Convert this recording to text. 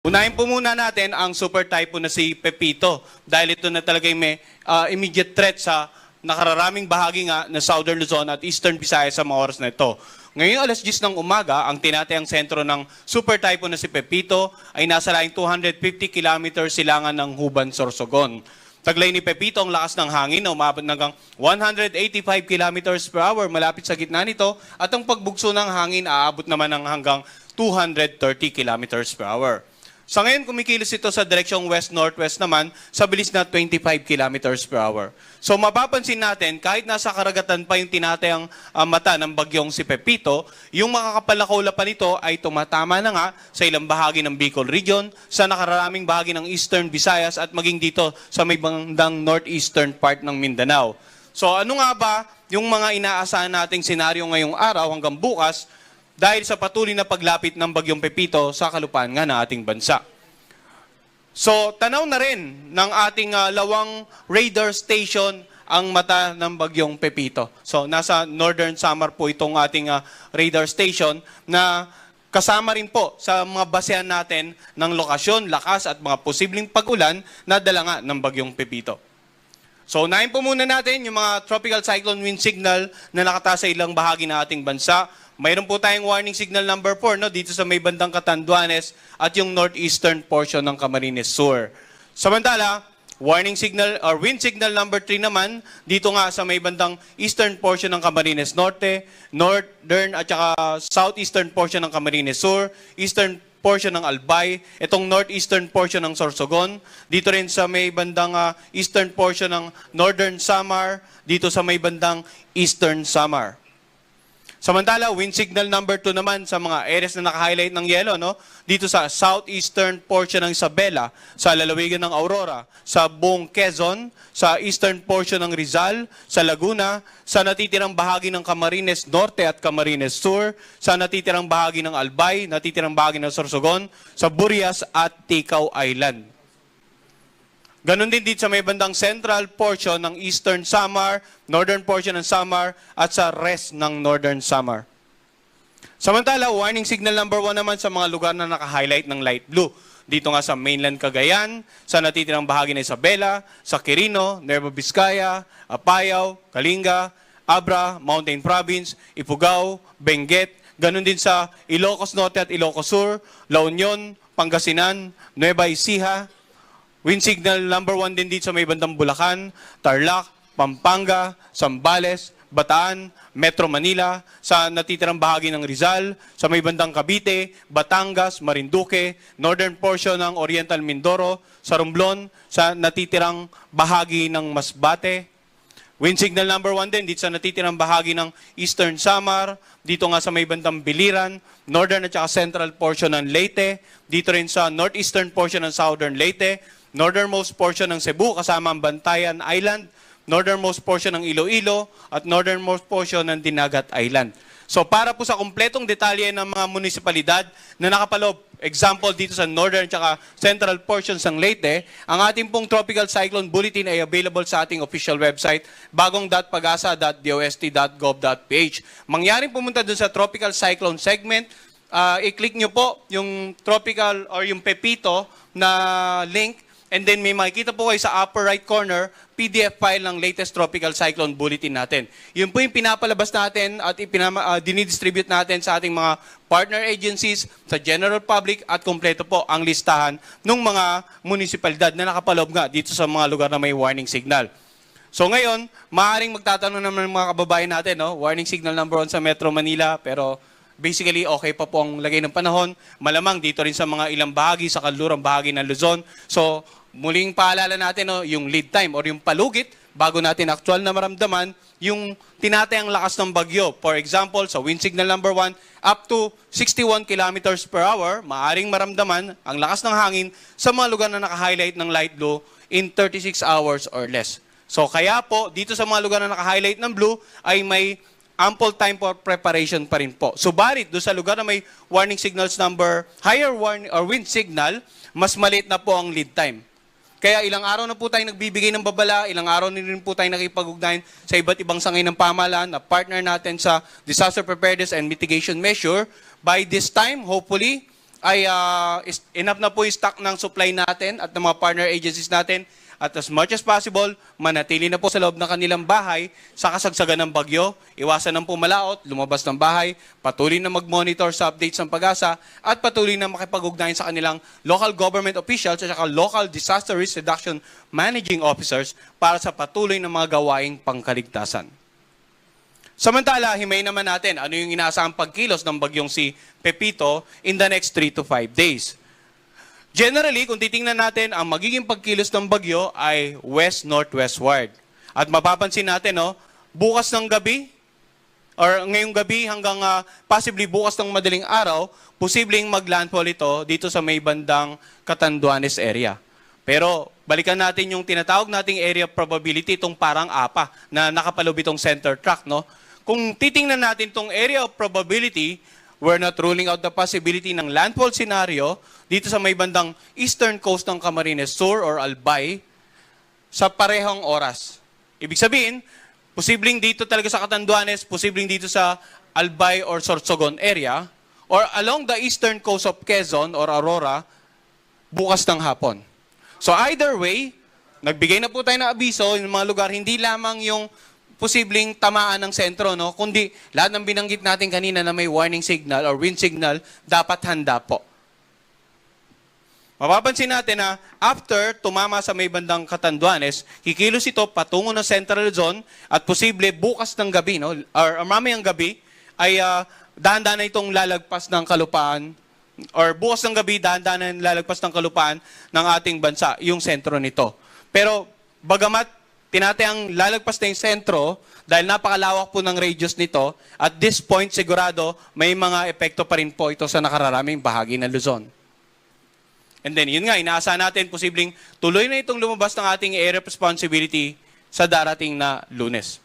Unahin po muna natin ang super typhoon na si Pepito dahil ito na talaga may ah, immediate threat sa nakararaming bahagi nga ng Southern Luzon at Eastern Visayas sa mga oras na ito. Ngayon alas 10 ng umaga, ang tinatayang sentro ng super typhoon na si Pepito ay nasa laing 250 kilometers silangan ng Huban, Sorsogon. Taglay ni Pepito ang lakas ng hangin na umabot ng hanggang 185 kilometers per hour malapit sa gitna nito at ang pagbugso ng hangin aabot naman ng hanggang 230 kilometers per hour. Sa ngayon, kumikilos ito sa direksyong west-northwest naman sa bilis na 25 kilometers per hour. So mapapansin natin, kahit nasa karagatan pa yung tinatayang ah, mata ng bagyong si Pepito, yung makakapalakaula pa nito ay tumatama na nga sa ilang bahagi ng Bicol Region, sa nakararaming bahagi ng Eastern Visayas at maging dito sa may bandang northeastern part ng Mindanao. So ano nga ba yung mga inaasahan nating senaryo ngayong araw hanggang bukas dahil sa patuloy na paglapit ng bagyong Pepito sa kalupaan nga ng ating bansa. So, tanaw na rin ng ating ah, lawang radar station ang mata ng bagyong Pepito. So, nasa Northern Samar po itong ating ah, radar station na kasama rin po sa mga basehan natin ng lokasyon, lakas at mga posibleng pag-ulan na dala nga ng bagyong Pepito. So, unahin po muna natin yung mga tropical cyclone wind signal na nakataas sa ilang bahagi ng ating bansa. Mayroon po tayong warning signal number 4 no, dito sa may bandang Catanduanes at yung northeastern portion ng Camarines Sur. Samantala, warning signal or wind signal number 3 naman dito nga sa may bandang eastern portion ng Camarines Norte, northern at saka southeastern portion ng Camarines Sur, eastern portion ng Albay, itong northeastern portion ng Sorsogon, dito rin sa may bandang ah, eastern portion ng Northern Samar, dito sa may bandang Eastern Samar. Samantala, wind signal number 2 naman sa mga areas na naka-highlight ng yellow, no? Dito sa southeastern portion ng Isabela, sa lalawigan ng Aurora, sa buong Quezon, sa eastern portion ng Rizal, sa Laguna, sa natitirang bahagi ng Camarines Norte at Camarines Sur, sa natitirang bahagi ng Albay, natitirang bahagi ng Sorsogon, sa Burias at Ticao Island. Ganon din dito sa may bandang central portion ng Eastern Samar, northern portion ng Samar, at sa rest ng Northern Samar. Samantala, warning signal number 1 naman sa mga lugar na naka-highlight ng light blue. Dito nga sa mainland Cagayan, sa natitirang bahagi ng Isabela, sa Quirino, Nueva Vizcaya, Apayao, Kalinga, Abra, Mountain Province, Ifugao, Benguet, ganon din sa Ilocos Norte at Ilocos Sur, La Union, Pangasinan, Nueva Ecija, Wind signal number one din dito sa may bandang Bulacan, Tarlac, Pampanga, Sambales, Bataan, Metro Manila, sa natitirang bahagi ng Rizal, sa may bandang Cavite, Batangas, Marinduque, northern portion ng Oriental Mindoro, sa Romblon, sa natitirang bahagi ng Masbate, Wind signal number one din dito sa natitirang bahagi ng Eastern Samar, dito nga sa may bandang Biliran, northern at saka central portion ng Leyte, dito rin sa northeastern portion ng southern Leyte, northernmost portion ng Cebu kasama ang Bantayan Island, northernmost portion ng Iloilo, at northernmost portion ng Dinagat Island. So para po sa kumpletong detalye ng mga munisipalidad na nakapaloob, example dito sa northern at central portions ng Leyte, ang ating pong tropical cyclone bulletin ay available sa ating official website bagong.pagasa.dost.gov.ph. Mangyaring pumunta dun sa tropical cyclone segment, ah, i-click nyo po yung tropical or yung Pepito na link And then may makikita po kayo sa upper right corner, PDF file ng latest tropical cyclone bulletin natin. Yun po yung pinapalabas natin at ipinama, uh, dinidistribute natin sa ating mga partner agencies, sa general public at kompleto po ang listahan ng mga munisipalidad na nakapaloob nga dito sa mga lugar na may warning signal. So ngayon, maaaring magtatanong naman ng mga kababayan natin, no? warning signal number one sa Metro Manila, pero basically okay pa po ang lagay ng panahon. Malamang dito rin sa mga ilang bahagi, sa kalurang bahagi ng Luzon. So muling paalala natin no, yung lead time or yung palugit bago natin actual na maramdaman yung tinatayang lakas ng bagyo. For example, sa wind signal number 1, up to 61 kilometers per hour, maaring maramdaman ang lakas ng hangin sa mga lugar na naka-highlight ng light blue in 36 hours or less. So kaya po, dito sa mga lugar na naka-highlight ng blue, ay may ample time for preparation pa rin po. Subalit, doon sa lugar na may warning signals number, higher warning or wind signal, mas maliit na po ang lead time. Kaya ilang araw na po tayo nagbibigay ng babala, ilang araw na rin po tayo nakipag-ugnayan sa iba't ibang sangay ng pamahalaan na partner natin sa disaster preparedness and mitigation measure. By this time, hopefully, ay ah, is- enough na po yung stock ng supply natin at ng mga partner agencies natin at as much as possible, manatili na po sa loob ng kanilang bahay sa kasagsagan ng bagyo, iwasan ng pumalaot, lumabas ng bahay, patuloy na mag-monitor sa updates ng pag-asa at patuloy na makipag-ugnayan sa kanilang local government officials at saka local disaster risk reduction managing officers para sa patuloy na mga gawaing pangkaligtasan. Samantala, himay naman natin ano yung inaasahang pagkilos ng bagyong si Pepito in the next 3 to 5 days. Generally, kung titingnan natin, ang magiging pagkilos ng bagyo ay west-northwestward. At mapapansin natin, no, bukas ng gabi, or ngayong gabi hanggang ah, possibly bukas ng madaling araw, posibleng maglandfall ito dito sa may bandang Catanduanes area. Pero balikan natin yung tinatawag nating area probability, itong parang APA na nakapaloob itong center track. No? Kung titingnan natin itong area of probability, we're not ruling out the possibility ng landfall scenario dito sa may bandang eastern coast ng Camarines Sur or Albay sa parehong oras. Ibig sabihin, posibleng dito talaga sa Catanduanes, posibleng dito sa Albay or Sorsogon area, or along the eastern coast of Quezon or Aurora, bukas ng hapon. So either way, nagbigay na po tayo ng abiso yung mga lugar, hindi lamang yung posibleng tamaan ng sentro, no? kundi lahat ng binanggit natin kanina na may warning signal or wind signal, dapat handa po. Mapapansin natin na after tumama sa may bandang Catanduanes, kikilos ito patungo ng Central Luzon at posible bukas ng gabi, no? or, or mamayang gabi, ay uh, dahan-dahan na itong lalagpas ng kalupaan or bukas ng gabi, dahan-dahan na lalagpas ng kalupaan ng ating bansa, yung sentro nito. Pero bagamat tinatayang lalagpas na yung sentro, dahil napakalawak po ng radius nito, at this point sigurado may mga epekto pa rin po ito sa nakararaming bahagi ng Luzon. And then, yun nga, inaasahan natin, posibleng tuloy na itong lumabas ng ating area responsibility sa darating na lunes.